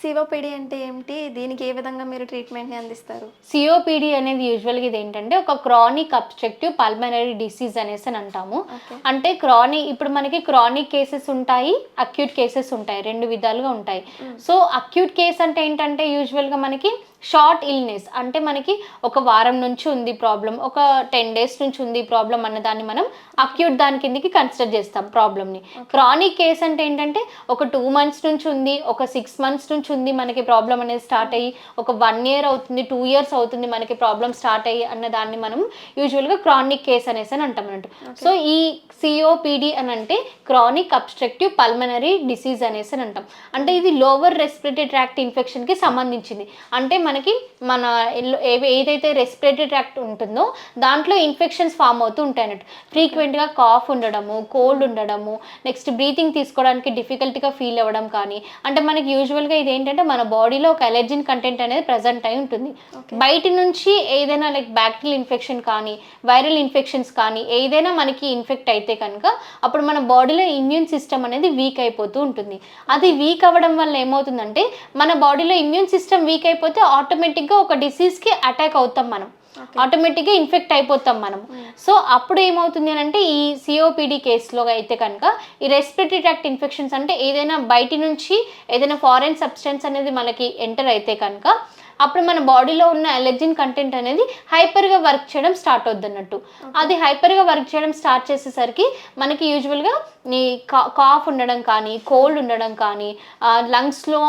COPD అంటే ఏమిటి? దీనికి ఏ విధంగా మీరు ట్రీట్మెంట్ని అందిస్తారు? సిఓపిడి అనేది యూజువల్గా ఇది ఏంటంటే ఒక క్రానిక్ అబ్స్ట్రక్టివ్ పల్మనరీ డిసీజ్ అనేసి అని అంటాము. అంటే క్రానిక్ ఇప్పుడు మనకి క్రానిక్ కేసెస్ ఉంటాయి అక్యూట్ కేసెస్ ఉంటాయి రెండు విధాలుగా ఉంటాయి. సో అక్యూట్ కేస్ అంటే ఏంటంటే యూజువల్గా మనకి షార్ట్ ఇల్నెస్ అంటే మనకి ఒక వారం నుంచి ఉంది ప్రాబ్లం ఒక టెన్ డేస్ నుంచి ఉంది ప్రాబ్లం అన్న దాన్ని మనం అక్యూట్ దాని కిందకి కన్సిడర్ చేస్తాం ప్రాబ్లమ్ని క్రానిక్ కేస్ అంటే ఏంటంటే ఒక టూ మంత్స్ నుంచి ఉంది ఒక సిక్స్ మంత్స్ నుంచి ఉంది మనకి ప్రాబ్లం అనేది స్టార్ట్ అయ్యి ఒక వన్ ఇయర్ అవుతుంది టూ ఇయర్స్ అవుతుంది మనకి ప్రాబ్లం స్టార్ట్ అయ్యి అన్న దాన్ని మనం యూజువల్గా క్రానిక్ కేస్ అనేసి అని అంటాం అన్నట్టు. సో ఈ సిఓపిడి అని అంటే క్రానిక్ అబ్స్ట్రక్టివ్ పల్మనరీ డిసీజ్ అనేసి అని అంటాం. అంటే ఇది లోవర్ రెస్పిరేటరీ ట్రాక్ట్ ఇన్ఫెక్షన్కి సంబంధించింది. అంటే మనకి మన ఏదైతే రెస్పిరేటరీ ట్రాక్ట్ ఉంటుందో దాంట్లో ఇన్ఫెక్షన్స్ ఫామ్ అవుతూ ఉంటాయి అన్నట్టు ఫ్రీక్వెంట్గా కాఫ్ ఉండడము కోల్డ్ ఉండడము నెక్స్ట్ బ్రీతింగ్ తీసుకోవడానికి డిఫికల్ట్గా ఫీల్ అవ్వడం కానీ అంటే మనకి యూజువల్గా ఇది ఏంటంటే మన బాడీలో ఒక ఎలర్జిన్ కంటెంట్ అనేది ప్రజెంట్ అయి ఉంటుంది. బయట నుంచి ఏదైనా లైక్ బ్యాక్టీరియల్ ఇన్ఫెక్షన్ కానీ వైరల్ ఇన్ఫెక్షన్స్ కానీ ఏదైనా మనకి ఇన్ఫెక్ట్ అయితే కనుక అప్పుడు మన బాడీలో ఇమ్యూన్ సిస్టమ్ అనేది వీక్ అయిపోతూ ఉంటుంది. అది వీక్ అవ్వడం వల్ల ఏమవుతుందంటే మన బాడీలో ఇమ్యూన్ సిస్టమ్ వీక్ అయిపోతే ఆటోమేటిక్గా ఒక డిసీజ్కి అటాక్ అవుతాం మనం. ఆటోమేటిక్గా ఇన్ఫెక్ట్ అయిపోతాం మనం. సో అప్పుడు ఏమవుతుంది అని అంటే ఈ సిఓపిడి కేసులో అయితే కనుక ఈ రెస్పిరేటరీ ట్రాక్ట్ ఇన్ఫెక్షన్స్ అంటే ఏదైనా బయటి నుంచి ఏదైనా ఫారెన్ సబ్స్టెన్స్ అనేది మనకి ఎంటర్ అయితే కనుక అప్పుడు మన బాడీలో ఉన్న అలర్జిన్ కంటెంట్ అనేది హైపర్గా వర్క్ చేయడం స్టార్ట్ అవుద్ది అన్నట్టు అది హైపర్గా వర్క్ చేయడం స్టార్ట్ చేసేసరికి మనకి యూజువల్గా ఈ కాఫ్ ఉండడం కానీ కోల్డ్ ఉండడం కానీ లంగ్స్లో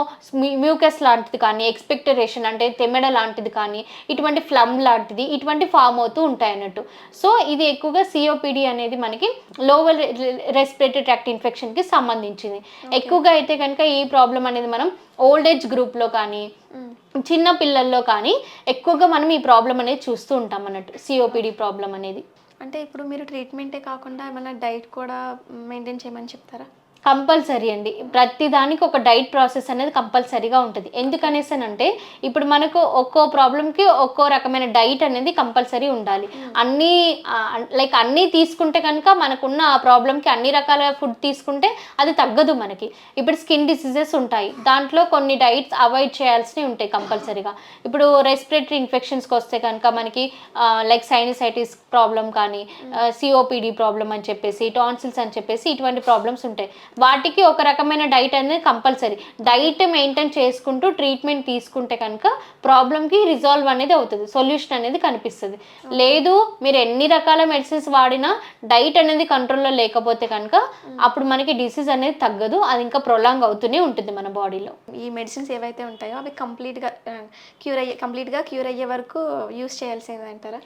మ్యూకస్ లాంటిది కానీ ఎక్స్పెక్టరేషన్ అంటే తెమ్మెడ లాంటిది కానీ ఇటువంటి ఫ్లమ్ లాంటిది ఇటువంటి ఫామ్ అవుతూ ఉంటాయి అన్నట్టు సో ఇది ఎక్కువగా సిఓపిడి అనేది మనకి లోవర్ రెస్పిరేటరీ ట్రాక్ట్ ఇన్ఫెక్షన్కి సంబంధించింది. ఎక్కువగా అయితే కనుక ఈ ప్రాబ్లం అనేది మనం ఓల్డ్ ఏజ్ గ్రూప్లో కానీ చిన్న పిల్లల్లో కానీ ఎక్కువగా మనం ఈ ప్రాబ్లం అనేది చూస్తూ ఉంటాం అన్నట్టు సిఓపిడి ప్రాబ్లం అనేది. అంటే ఇప్పుడు మీరు ట్రీట్మెంటే కాకుండా ఏమైనా డైట్ కూడా మెయింటైన్ చేయమని చెప్తారా? కంపల్సరీ అండి. ప్రతి దానికి ఒక డైట్ ప్రాసెస్ అనేది కంపల్సరీగా ఉంటుంది. ఎందుకనేసి అంటే ఇప్పుడు మనకు ఒక్కో ప్రాబ్లంకి ఒక్కో రకమైన డైట్ అనేది కంపల్సరీ ఉండాలి. అన్నీ లైక్ అన్నీ తీసుకుంటే కనుక మనకున్న ఆ ప్రాబ్లంకి అన్ని రకాల ఫుడ్ తీసుకుంటే అది తగ్గదు మనకి. ఇప్పుడు స్కిన్ డిసీజెస్ ఉంటాయి. దాంట్లో కొన్ని డైట్స్ అవాయిడ్ చేయాల్సినవి ఉంటాయి కంపల్సరీగా. ఇప్పుడు రెస్పిరేటరీ ఇన్ఫెక్షన్స్కి వస్తే కనుక మనకి లైక్ సైనిసైటిస్ ప్రాబ్లం కానీ సిఓపిడి ప్రాబ్లం అని చెప్పేసి టాన్సిల్స్ అని చెప్పేసి ఇటువంటి ప్రాబ్లమ్స్ ఉంటాయి. వాటికి ఒక రకమైన డైట్ అనేది కంపల్సరీ. డైట్ మెయింటైన్ చేసుకుంటూ ట్రీట్మెంట్ తీసుకుంటే కనుక ప్రాబ్లంకి రిజాల్వ్ అనేది అవుతుంది సొల్యూషన్ అనేది కనిపిస్తుంది. లేదు మీరు ఎన్ని రకాల మెడిసిన్స్ వాడినా డైట్ అనేది కంట్రోల్లో లేకపోతే కనుక అప్పుడు మనకి డిసీజ్ అనేది తగ్గదు అది ఇంకా ప్రొలాంగ్ అవుతూనే ఉంటుంది మన బాడీలో. ఈ మెడిసిన్స్ ఏవైతే ఉంటాయో అవి కంప్లీట్గా క్యూర్ అయ్యే కంప్లీట్గా క్యూర్ అయ్యే వరకు యూస్ చేయాల్సింది అంటారా?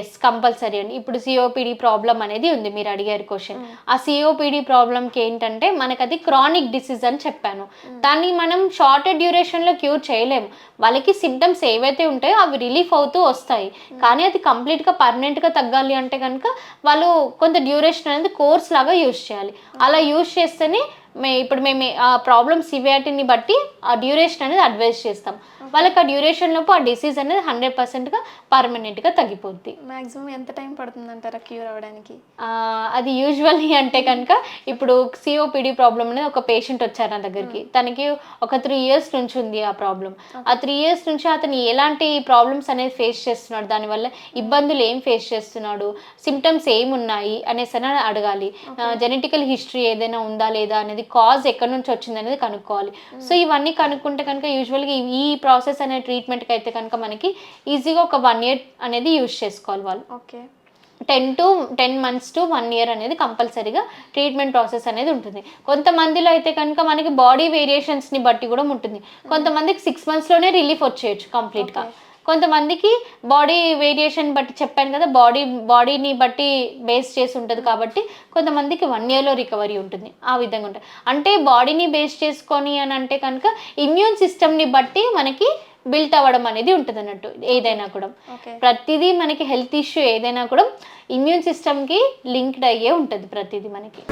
ఎస్ కంపల్సరీ అండి. ఇప్పుడు సిఓపిడి ప్రాబ్లం అనేది ఉంది మీరు అడిగారు క్వశ్చన్ ఆ సిఓపిడి ప్రాబ్లంకి ఏంటంటే మనకు అది క్రానిక్ డిసీజ్ అని చెప్పాను. దాన్ని మనం షార్ట్ డ్యూరేషన్లో క్యూర్ చేయలేము. వాళ్ళకి సిమ్టమ్స్ ఏవైతే ఉంటాయో అవి రిలీఫ్ అవుతూ వస్తాయి. కానీ అది కంప్లీట్గా పర్మనెంట్గా తగ్గాలి అంటే కనుక వాళ్ళు కొంత డ్యూరేషన్ అనేది కోర్స్ లాగా యూజ్ చేయాలి. అలా యూజ్ చేస్తేనే మే ఇప్పుడు మేము ఆ ప్రాబ్లమ్ సివియారిటీని బట్టి ఆ డ్యూరేషన్ అనేది అడ్వైస్ చేస్తాం. వాళ్ళకి ఆ డ్యూరేషన్ లోపు ఆ డిసీజ్ అనేది హండ్రెడ్ పర్సెంట్గా పర్మనెంట్గా తగ్గిపోద్ది. మ్యాక్సిమం ఎంత టైం పడుతుంది అంటారా క్యూర్ అవ్వడానికి అది యూజువల్లీ అంటే కనుక ఇప్పుడు సిఓపిడి ప్రాబ్లం అనేది ఒక పేషెంట్ వచ్చారు నా దగ్గరికి. తనకి ఒక త్రీ ఇయర్స్ నుంచి ఉంది ఆ ప్రాబ్లం ఆ త్రీ ఇయర్స్ నుంచి అతను ఎలాంటి ప్రాబ్లమ్స్ అనేది ఫేస్ చేస్తున్నాడు? దానివల్ల ఇబ్బందులు ఏం ఫేస్ చేస్తున్నాడు? సిమ్టమ్స్ ఏమున్నాయి? అనేసి అని అడగాలి. జెనెటికల్ హిస్టరీ ఏదైనా ఉందా లేదా అనేది కాజ్ ఎక్కడి నుంచి వచ్చింది అనేది కనుక్కోవాలి. సో ఇవన్నీ కనుక్కుంటే కనుక యూజువల్గా ఈ ప్రాసెస్ అనే ట్రీట్మెంట్కి అయితే కనుక మనకి ఈజీగా ఒక వన్ ఇయర్ అనేది యూజ్ చేసుకోవాలి వాళ్ళు. Okay ten to ten months to one year అనేది కంపల్సరీగా ట్రీట్మెంట్ ప్రాసెస్ అనేది ఉంటుంది. కొంతమందిలో అయితే కనుక మనకి బాడీ వేరియేషన్స్ని బట్టి కూడా ఉంటుంది. కొంతమందికి సిక్స్ మంత్స్లోనే రిలీఫ్ వచ్చేయచ్చు కంప్లీట్గా కొంతమందికి బాడీ వేరియేషన్ బట్టి చెప్పాను కదా బాడీ బాడీని బట్టి బేస్ చేసి ఉంటుంది కాబట్టి కొంతమందికి వన్ ఇయర్లో రికవరీ ఉంటుంది ఆ విధంగా ఉంటుంది. అంటే బాడీని బేస్ చేసుకొని అని అంటే కనుక ఇమ్యూన్ సిస్టమ్ని బట్టి మనకి బిల్ట్ అవ్వడం అనేది ఉంటుంది అన్నట్టు ఏదైనా కూడా. ప్రతిదీ మనకి హెల్త్ ఇష్యూ ఏదైనా కూడా ఇమ్యూన్ సిస్టమ్కి లింక్డ్ అయ్యే ఉంటుంది ప్రతిదీ మనకి.